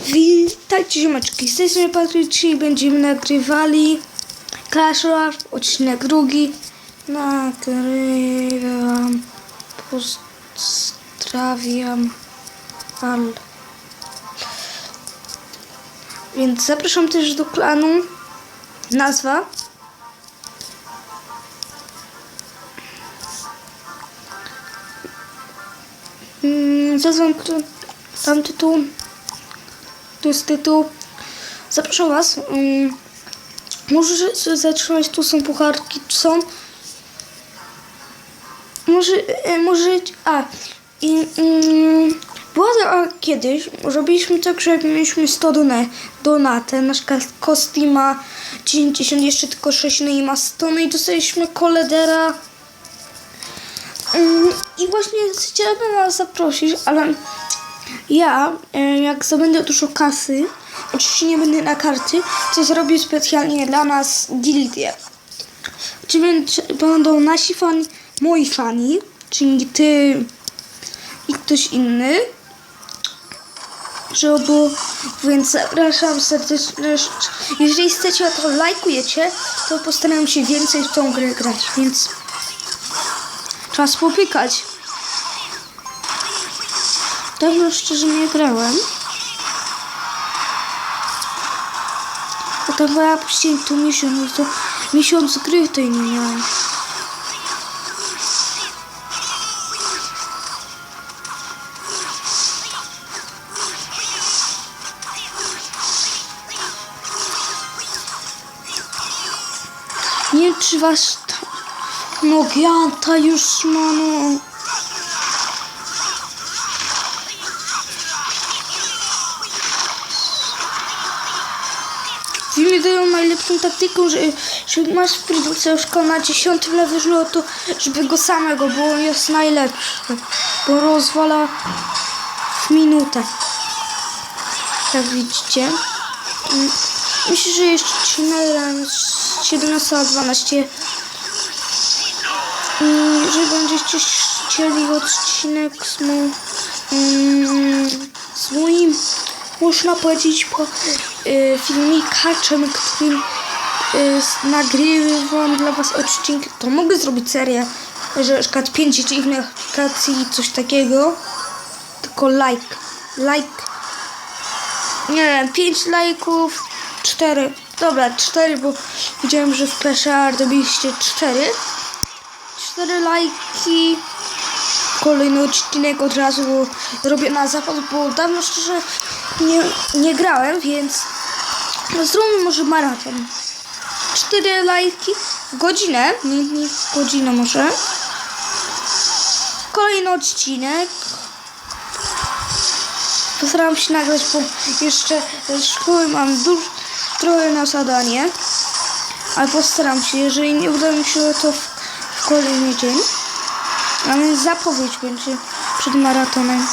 Witajcie ziomeczki, z tej strony Patryk, dzisiaj będziemy nagrywali Clash Royale, odcinek drugi. Nagrywam, pozdrawiam, al. Więc zapraszam też do klanu. Nazwa. Mm, Zazwam tam tytuł. To jest tytuł. Zapraszam Was. Um, może się zatrzymać, tu są pucharki, tu są. Może, e, może, a, i, um, była a kiedyś, robiliśmy tak, że mieliśmy 100 done, donatę, nasz kosti ma 90, jeszcze tylko 6, no i ma 100, no i dostaliśmy koledera. Um, I właśnie chciałabym Was zaprosić, ale ja, e, jak zdobędę dużo kasy, oczywiście nie będę na karty, to zrobię specjalnie dla nas gildię. Czy będzie- będą nasi fani, moi fani, czyli ty i ktoś inny, żeby, więc zapraszam serdecznie. Jeżeli chcecie, to lajkujecie, to postaram się więcej w tą grę grać, więc czas popykać. Dawno szczerze nie grałem. Bo to chyba puściłem tu miesiąc, to miesiąc gry tej nie miałem. Nie wiem, czy was. No Gianta już ma, no... taktyką, że, że masz Fridusa już na 10 levelu, to żeby go samego, bo on jest najlepszy. Bo rozwala w minutę. Jak widzicie. Mm, Myślę, że jeszcze ci nagram z 17 na 12. Mm, Jeżeli będziecie chcieli odcinek z, mo, mm, z moim można powiedzieć po y, filmikaczem, którym y, nagrywam dla was odcinki, to mogę zrobić serię, że na przykład 5 dziwnych aplikacji coś takiego. Tylko like. Like. Nie wiem, 5 lajków, 4. Dobra, 4, bo widziałem, że w Royale robiliście 4. 4 lajki kolejny odcinek od razu robię na zapas, bo dawno szczerze nie, nie grałem, więc zróbmy może maraton. Cztery lajki w godzinę, nie, w godzinę może. Kolejny odcinek. Postaram się nagrać, bo jeszcze ze szkoły mam dużo, trochę na zadanie. Ale postaram się, jeżeli nie uda mi się, to w, w kolejny dzień. A więc zapowiedź będzie przed maratonem.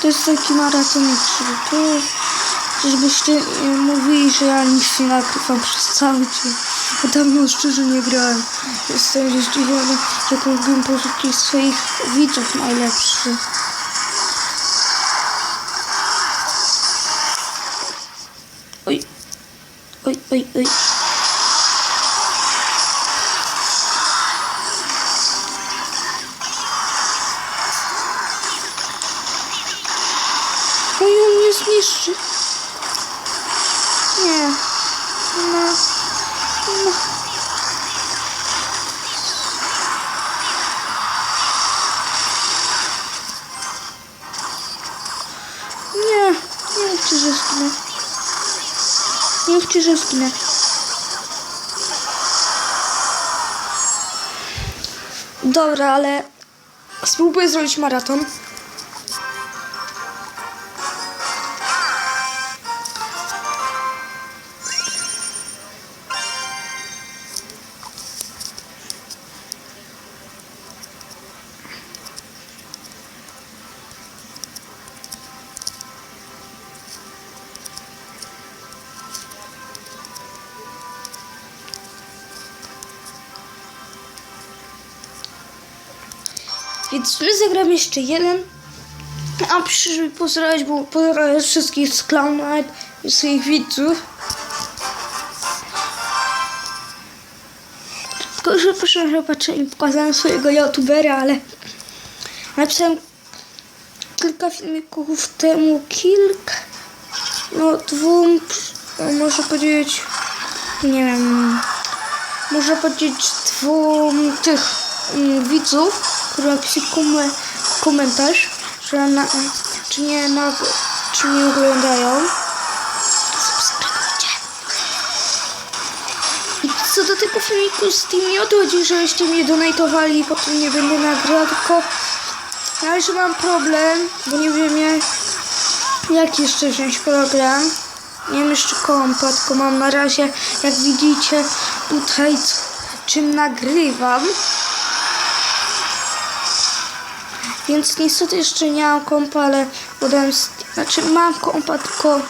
To jest taki maratonik, to, żebyście nie mówili, że ja nic nie nagrywam przez cały dzień. Bo dawno szczerze nie grałem. Jestem zdziwiony, jaką gry porzuci swoich widzów najlepszy. Oj, oj, oj, oj. Mówcie, że zginę. Nie mówcie. Dobra, ale spróbuję zrobić maraton. Więc my zagramy jeszcze jeden. A przyszły pozdrawiać, bo pozdrawiam wszystkich z Clown Night i swoich widzów. Tylko że proszę, że patrzę i pokazałem swojego youtubera, ale napisałem kilka filmików temu, kilka, no dwóm, no, może powiedzieć, nie wiem, można powiedzieć dwóm tych mm, widzów, napisali kom- komentarz, że na, czy nie na, czy nie oglądają. I co do tego filmiku z tym nie odchodzi, żeście mnie donatowali potem nie będę nagrywał, tylko na razie mam problem, bo nie wiem jak, jak jeszcze wziąć program. Nie mam jeszcze kompa, tylko mam na razie, jak widzicie, tutaj czym nagrywam. Więc niestety jeszcze nie mam kompa, ale podałem, znaczy mam kompa, tylko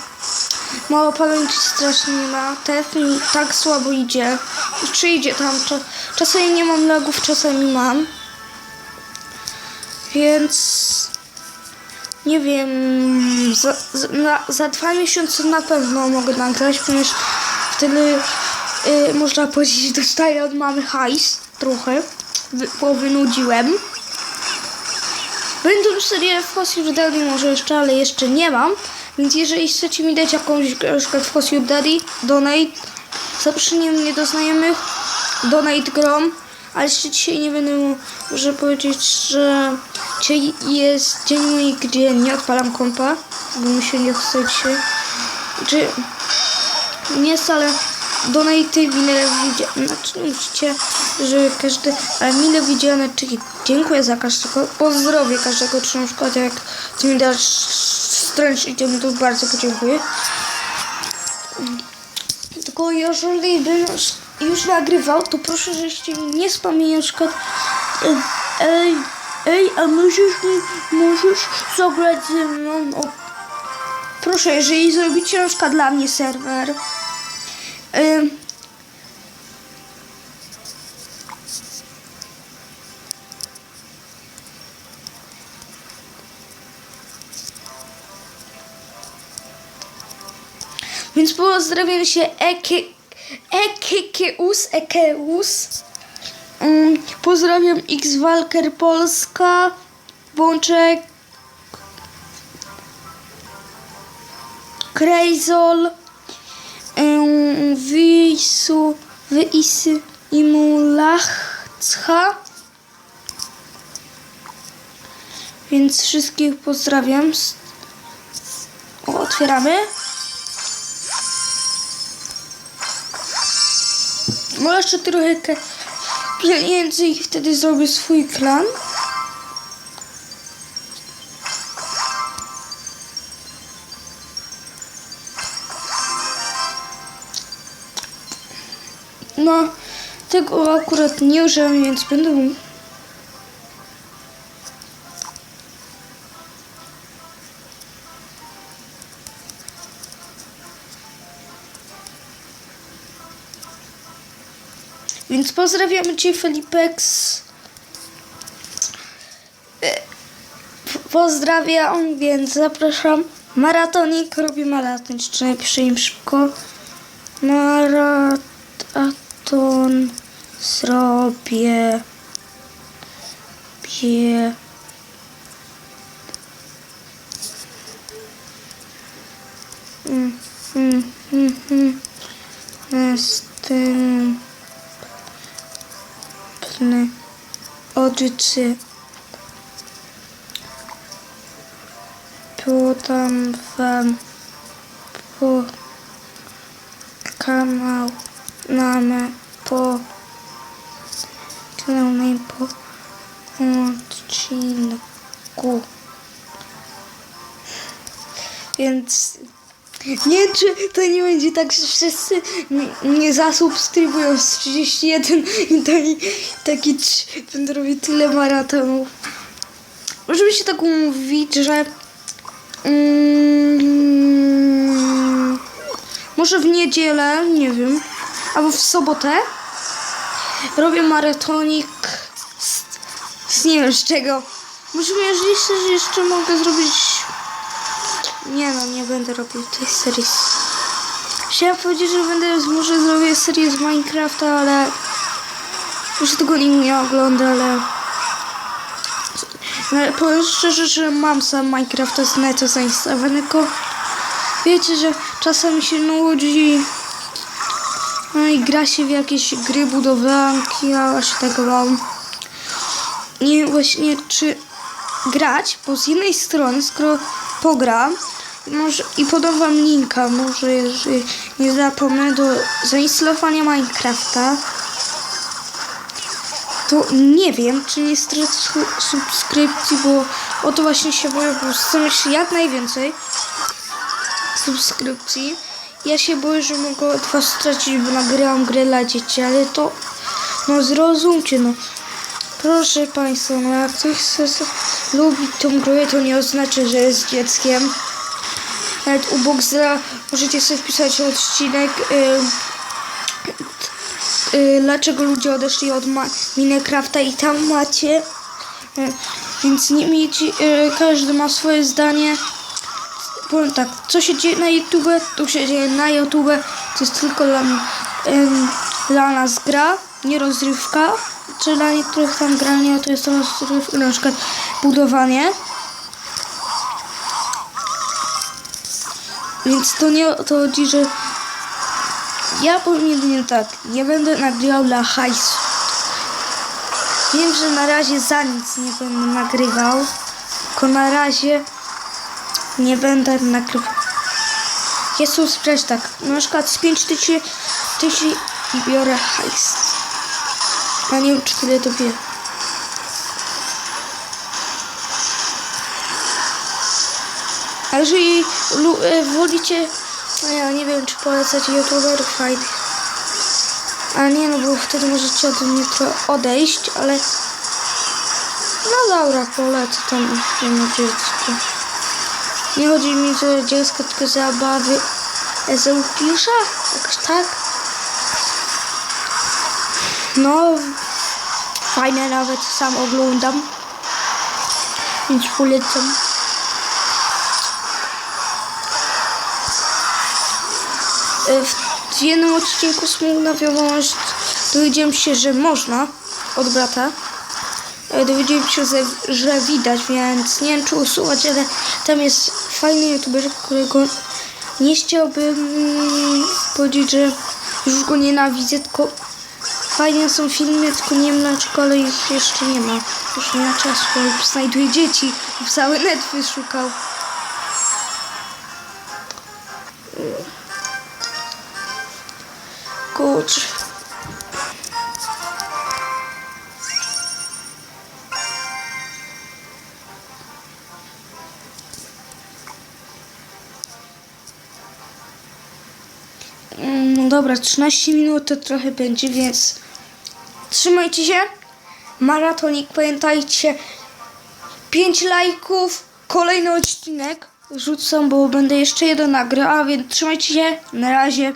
mało pamięci strasznie nie ma. Mi tak słabo idzie. Czy idzie tam, cza- czasami nie mam lagów, czasami mam. Więc nie wiem, za, za, na, za dwa miesiące na pewno mogę nagrać, ponieważ wtedy y, można powiedzieć, dostaję od mamy hajs trochę, bo wynudziłem. Będą serie w Fossil Daddy może jeszcze, ale jeszcze nie mam. Więc jeżeli chcecie mi dać jakąś przykład w Fossil Daddy, donate, zaproszenie mnie do znajomych, donate grom, ale jeszcze dzisiaj nie będę może powiedzieć, że dzisiaj jest dzień mój, gdzie nie odpalam kompa, bo mi się nie chce. Czy nie jest, ale donaty mile widziane, znaczy musicie, że każdy, ale mile widziane, czyli dziękuję za każdego, pozdrowię każdego, czy jak ty mi dasz stręcz idziemy, to bardzo podziękuję. Tylko jeżeli bym już, nagrywał, to proszę, żeście mi nie spamili na e, Ej, ej, a możesz mi, możesz zagrać ze mną? Proszę, jeżeli zrobicie na dla mnie serwer. Ym, pozdrawiam się Eke, Ekekeus, Ekeus. Mm, pozdrawiam X Walker Polska, Bączek, Krejzol, um, Wisu, Wyisy i Mulachca. Więc wszystkich pozdrawiam. Otwieramy. Może jeszcze trochę pieniędzy i wtedy zrobię swój klan. No, tego akurat nie użyłem, więc będę Więc pozdrawiamy Cię, Felipex. E, Pozdrawiam, więc zapraszam. Maratonik robi maraton. Im szybko. Maraton zrobię. Bie. Mm, mm, mm, mm. Odcy podam wam po kanał name po kanał po odcinku więc nie czy to nie będzie tak, że wszyscy mnie zasubskrybują z 31 i taki, taki trz- będę robił tyle maratonów. Możemy się tak umówić, że mm, może w niedzielę, nie wiem, albo w sobotę robię maratonik z, z nie wiem z czego. Może myślicie, że jeszcze mogę zrobić... Nie no, nie będę robił tej serii. z- Chciałem powiedzieć, że będę, może zrobię serię z Minecrafta, ale... Może tego nikt nie ogląda, ale... No, powiem szczerze, że mam sam Minecrafta z neta zainstalowanego. Wiecie, że czasami się nudzi. No i gra się w jakieś gry budowlanki, a właśnie tego mam. Nie właśnie czy grać, bo z jednej strony, skoro pogram może, i podam wam linka, może jeżeli nie zapomnę do zainstalowania Minecrafta, to nie wiem, czy nie stracę su- subskrypcji, bo o to właśnie się boję, bo chcę mieć jak najwięcej subskrypcji. Ja się boję, że mogę od was stracić, bo nagrałam grę dla dzieci, ale to, no zrozumcie, no. Proszę Państwa, no jak ktoś chce lubić tą grę, to nie oznacza, że jest dzieckiem. Nawet u Boxera możecie sobie wpisać odcinek, y, y, dlaczego ludzie odeszli od Minecrafta i tam macie. Y, więc nie y, każdy ma swoje zdanie. Powiem tak, co się dzieje na YouTube, to się dzieje na YouTube. To jest tylko dla, dla nas gra, nie rozrywka. Czy dla niektórych tam granie to jest rozrywka, na przykład budowanie. Więc to nie o to chodzi, że ja jedynie tak, nie będę nagrywał dla hajsu. Wiem, że na razie za nic nie będę nagrywał, tylko na razie nie będę nagrywał. Jest sprzedaż tak, na przykład z 5 tysięcy i biorę hajs. Ja nie wiem, czy tyle to wie. Jeżeli wolicie, no ja nie wiem, czy polecacie youtuberów fajnych. A nie, no bo wtedy możecie ode mnie trochę odejść, ale... No dobra, polecę tam jedno dziecko. Nie chodzi mi o dziecko, tylko zabawy Ezeusza? Jakoś tak? No, fajne nawet, sam oglądam. Więc polecam. W jednym odcinku smutna wiadomość dowiedziałem się, że można od brata. E, Dowiedziałem się, że, że widać, więc nie wiem czy usuwać, ale tam jest fajny youtuber, którego nie chciałbym mm, powiedzieć, że już go nienawidzę, tylko fajne są filmy, tylko nie wiem dlaczego, ale ich jeszcze nie ma. Już nie ma czasu, bo znajduje dzieci, cały net wyszukał. Kurczę. Mm, No dobra, 13 minut to trochę będzie, więc trzymajcie się. Maratonik, pamiętajcie, 5 lajków, kolejny odcinek rzucam, bo będę jeszcze jeden nagrał, a więc trzymajcie się, na razie.